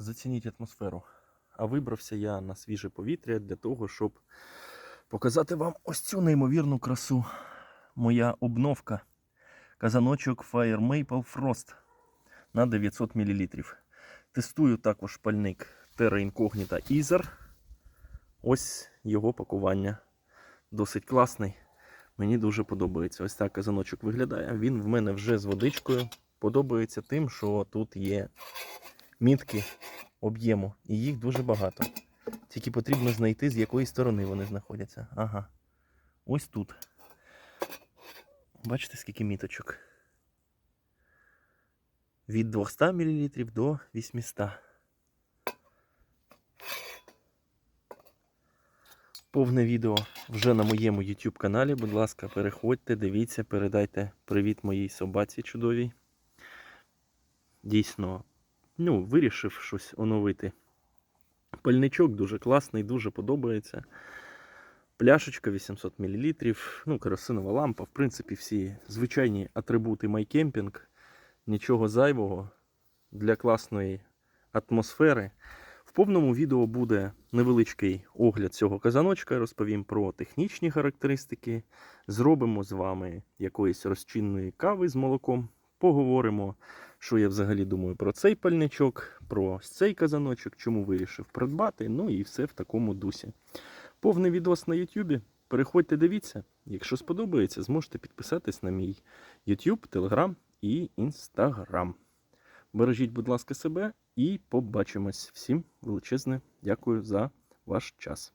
зацініть атмосферу. А вибрався я на свіже повітря для того, щоб показати вам ось цю неймовірну красу. Моя обновка. Казаночок Fire Maple Frost на 900 мл. Тестую також пальник Terra Incognita Ether. Ось його пакування. Досить класний. Мені дуже подобається. Ось так казаночок виглядає. Він в мене вже з водичкою. Подобається тим, що тут є мітки об'єму, і їх дуже багато. Тільки потрібно знайти, з якої сторони вони знаходяться. Ага. Ось тут. Бачите, скільки міточок? Від 200 мл до 800. Повне відео вже на моєму YouTube каналі. Будь ласка, переходьте, дивіться, передайте привіт моїй собаці чудовій. Дійсно, ну, вирішив щось оновити. Пальничок дуже класний, дуже подобається. Пляшечка 800 мл, ну, керосинова лампа, в принципі, всі звичайні атрибути MyCamping. Нічого зайвого для класної атмосфери. В повному відео буде невеличкий огляд цього казаночка. Розповім про технічні характеристики. Зробимо з вами якоїсь розчинної кави з молоком. Поговоримо, що я взагалі думаю про цей пальничок, про цей казаночок, чому вирішив придбати. Ну і все в такому дусі. Повний відос на YouTube. Переходьте, дивіться. Якщо сподобається, зможете підписатись на мій YouTube, Telegram і Instagram. Бережіть, будь ласка, себе і побачимось. Всім величезне дякую за ваш час.